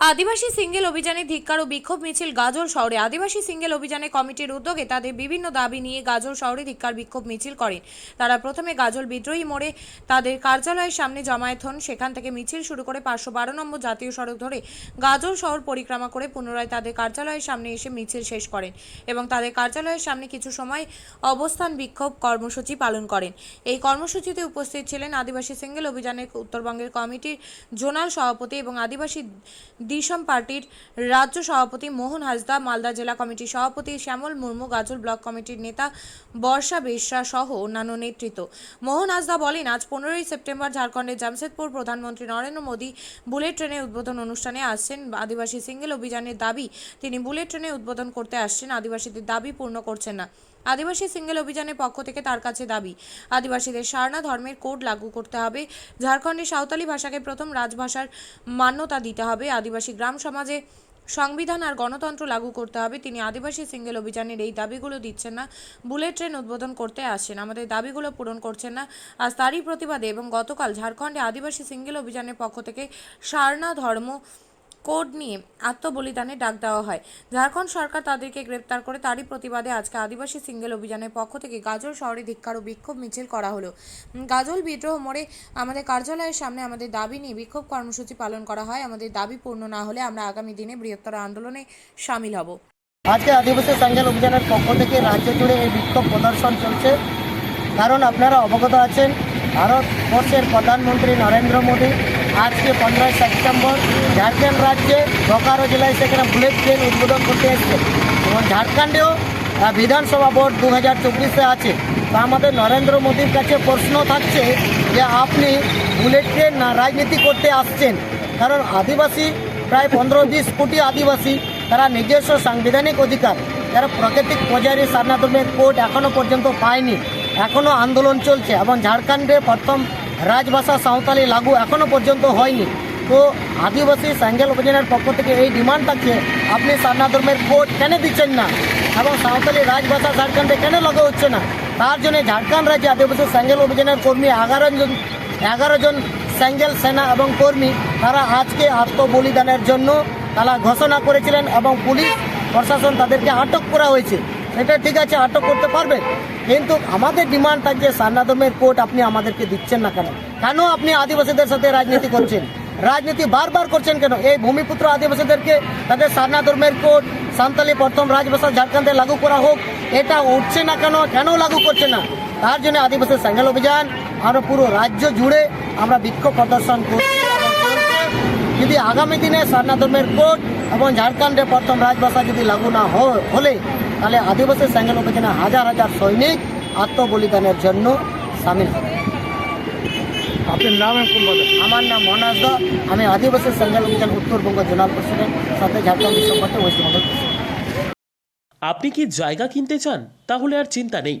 আদিবাসী single অভিযানে ধিক্কার ও বিক্ষোভ মিছিল গাজল শহরে। আদিবাসী সিঙ্গেল অভিযানে কমিটির উদ্যোগে তাদের বিভিন্ন দাবি নিয়ে গাজল শহরে ধিক্কার বিক্ষোভ মিছিল করেন। তারা প্রথমে গাজল বিদ্রোহী মোড়ে তাদের কার্যালয়ের সামনে জমায়েত হন। সেখান থেকে মিছিল শুরু করে পাঁচশো বারো নম্বর জাতীয় সড়ক ধরে গাজল শহর পরিক্রমা করে পুনরায় তাদের কার্যালয়ের সামনে এসে মিছিল শেষ করেন এবং তাদের কার্যালয়ের সামনে কিছু সময় অবস্থান বিক্ষোভ কর্মসূচি পালন করেন। এই কর্মসূচিতে উপস্থিত ছিলেন আদিবাসী সিঙ্গেল অভিযানের উত্তরবঙ্গের কমিটির জোনাল সভাপতি এবং আদিবাসী দিশম পার্টির রাজ্য সভাপতি মোহন হাসদা, মালদা জেলা কমিটির সভাপতি শ্যামল মুর্মু, গাজল ব্লক কমিটির নেতা বর্ষা বেশরা সহ অন্যান্য নেতৃত্ব। মোহন হাসদা বলেন, আজ পনেরোই সেপ্টেম্বর ঝাড়খণ্ডের জামশেদপুর প্রধানমন্ত্রী নরেন্দ্র মোদী বুলেট ট্রেনের উদ্বোধন অনুষ্ঠানে আসছেন। আদিবাসী সিঙ্গেল অভিযানের দাবি, তিনি বুলেট ট্রেনে উদ্বোধন করতে আসছেন, আদিবাসীদের দাবি পূর্ণ করছেন না। আদিবাসী সিঙ্গেল অভিযানের পক্ষ থেকে তার কাছে দাবি, আদিবাসীদের সারনা ধর্মের কোড লাগু করতে হবে। ঝাড়খণ্ডে সাঁওতালি ভাষাকে প্রথম রাজভাষার মান্যতা দিতে হবে। আদিবাসী গ্রাম সমাজে সংবিধান আর গণতন্ত্র লাগু করতে হবে। তিনি আদিবাসী সিঙ্গেল অভিযানের এই দাবিগুলো দিচ্ছেন না, বুলেট ট্রেন উদ্বোধন করতে আসছেন। আমাদের দাবিগুলো পূরণ করছেন না। আজ তারই প্রতিবাদে এবং গতকাল ঝাড়খণ্ডে আদিবাসী সিঙ্গেল অভিযানের পক্ষ থেকে সারনা ধর্ম কোড নিয়ে আত্মবলিদানের ডাক দেওয়া হয়। ঝাড়খণ্ড সরকার তাদেরকে গ্রেপ্তার করে, তারই প্রতিবাদে আজকে আদিবাসী সিঙ্গেল অভিযানের পক্ষ থেকে গাজল শহরে ধিক্ষার ও বিক্ষোভ মিছিল করা হলো। গাজল বিদ্রোহ মোড়ে আমাদের কার্যালয়ের সামনে আমাদের দাবি নিয়ে বিক্ষোভ কর্মসূচি পালন করা হয়। আমাদের দাবি পূর্ণ না হলে আমরা আগামী দিনে বৃহত্তর আন্দোলনে সামিল হব। আজকে আদিবাসী সাঙ্গেল অভিযানের পক্ষ থেকে রাজ্য জুড়ে এই বিক্ষোভ প্রদর্শন চলছে। কারণ আপনারা অবগত আছেন, ভারতবর্ষের প্রধানমন্ত্রী নরেন্দ্র মোদী আজকে পনেরোই সেপ্টেম্বর ঝাড়খণ্ড রাজ্যে বোকারো জেলায় সেখানে বুলেট ট্রেন উদ্বোধন করতে এসছেন এবং ঝাড়খণ্ডেও বিধানসভা ভোট দু হাজার চব্বিশে আছে। তো আমাদের নরেন্দ্র মোদীর কাছে প্রশ্ন থাকছে যে আপনি বুলেট ট্রেন না রাজনীতি করতে আসছেন? কারণ আদিবাসী, প্রায় পনেরো বিশ কোটি আদিবাসী, তারা নিজস্ব সাংবিধানিক অধিকার যারা প্রাকৃতিক পর্যায়ে সারনা ধর্মের কোর্ট এখনও পর্যন্ত পায়নি। এখনও আন্দোলন চলছে এবং ঝাড়খণ্ডে প্রথম রাজভাষা সাঁওতালি লাগু এখনও পর্যন্ত হয়নি। তো আদিবাসী স্যাঙ্গেল অভিযানের পক্ষ থেকে এই ডিমান্ড থাকছে, আপনি সারনা ধর্মের কোর্ট কেন দিচ্ছেন না? এবং সাঁওতালি রাজভাষা ঝাড়খণ্ডে কেন লাগু হচ্ছে না? তার জন্য ঝাড়খণ্ড রাজ্যে আদিবাসী স্যাঙ্গেল অভিযানের কর্মী এগারো জন এগারো জন স্যাঙ্গেল সেনা এবং কর্মী, তারা আজকে আত্মবলিদানের জন্য তারা ঘোষণা করেছিলেন এবং পুলিশ প্রশাসন তাদেরকে আটক করা হয়েছে। এটা ঠিক আছে, আটক করতে পারবে। কিন্তু আমাদের ডিমান্ড থাকছে সান্না ধর্মের কোর্ট আপনি আমাদেরকে দিচ্ছেন না কেন? কেন আপনি আদিবাসীদের সাথে রাজনীতি করছেন? রাজনীতি বারবার করছেন কেন? এই ভূমিপুত্র আদিবাসীদেরকে তাদের সারনা ধর্মের কোর্ট, সান্তালি প্রথম রাজভাষা ঝাড়খণ্ডে লাগু করা হোক, এটা উঠছে না কেন? কেন লাগু করছে না? তার জন্য আদিবাসী স্যাঙ্গেল অভিযান আমরা পুরো রাজ্য জুড়ে আমরা বিক্ষোভ প্রদর্শন করছি। আগামী দিনে সারনা ধর্মের কোর্ট এবং ঝাড়খণ্ডে প্রথম রাজভাষা যদি লাগু না হ- হলে তাহলে আদিবাসী স্যাঙ্গেল অভিযানে হাজার হাজার সৈনিক আত্মবলিদানের জন্য সামিল হবে। আপনার নাম আমার নাম মনাজ দা আমি আদিবাসী স্যাঙ্গেল অভিযান উত্তরবঙ্গ জোনাল প্রেসিডেন্ট সাথে ঝাড়খণ্ড বিশ্বপটে ওয়েস্ট বেঙ্গল। প্রেসিডেন্ট আপনি কি জায়গা কিনতে চান? তাহলে আর চিন্তা নেই।